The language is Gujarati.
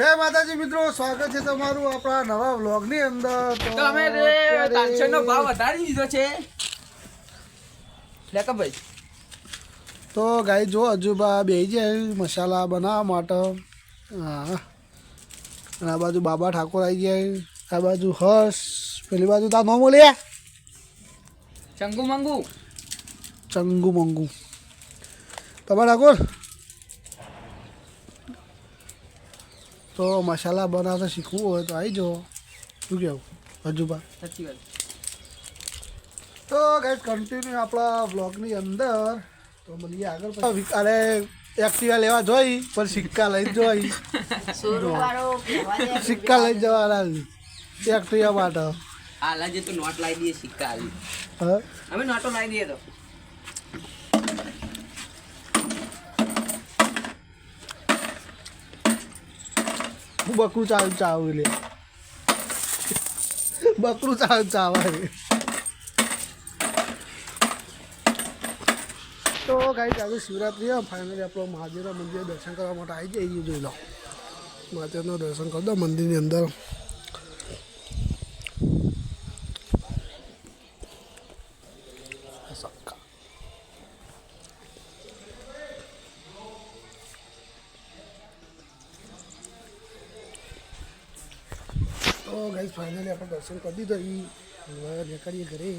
જય માતાજી મિત્રો સ્વાગત છે તમારું આપણા નવા વ્લોગની અંદર. તો અમે ભાવ વધારી દીધો છે. લેકા ભાઈ. તો ગાઈ જો હજુબા બે જાય મસાલા બનાવવા માટે. હા. અને આ બાજુ બાબા ઠાકોર આવી જાય આ બાજુ હર્ષ. પેલી બાજુ તા નો મળ્યા ચંગુ મંગુ ચંગુ મંગુ બાબા ઠાકોર? તો મસાલા બનાવતા શીખવું હોય તો આવી જાઓ. શું કેવું? હજુબા સાચી વાત. તો ગાઈસ કન્ટિન્યુ આપણા બ્લોગની અંદર. તો મળીએ આગળ પછી. અરે એક્ટિવા લેવા જોઈ પણ સિક્કા લઈ જોઈ. સિક્કા લઈ જવાના એક્ટિવા માટે. હાલ જે તો નોટ લાવી દઈએ સિક્કા આવી. હા? અમે નોટો લાવી દઈએ તો. બકરું ચાલ ચાવ લે. બકરું ચાલ ચાવ તો કાંઈ આજે શિવરાત્રી ફાઇનલી આપણો મહાદેવના મંદિર દર્શન કરવા માટે આવી જઈએ જોઈ લો. મહાદેવનું દર્શન કરી દો મંદિરની અંદર. તો ગાઈસ ફાઇનલી આપણે દર્શન કરી દીધા. એ નીકળીએ ઘરે.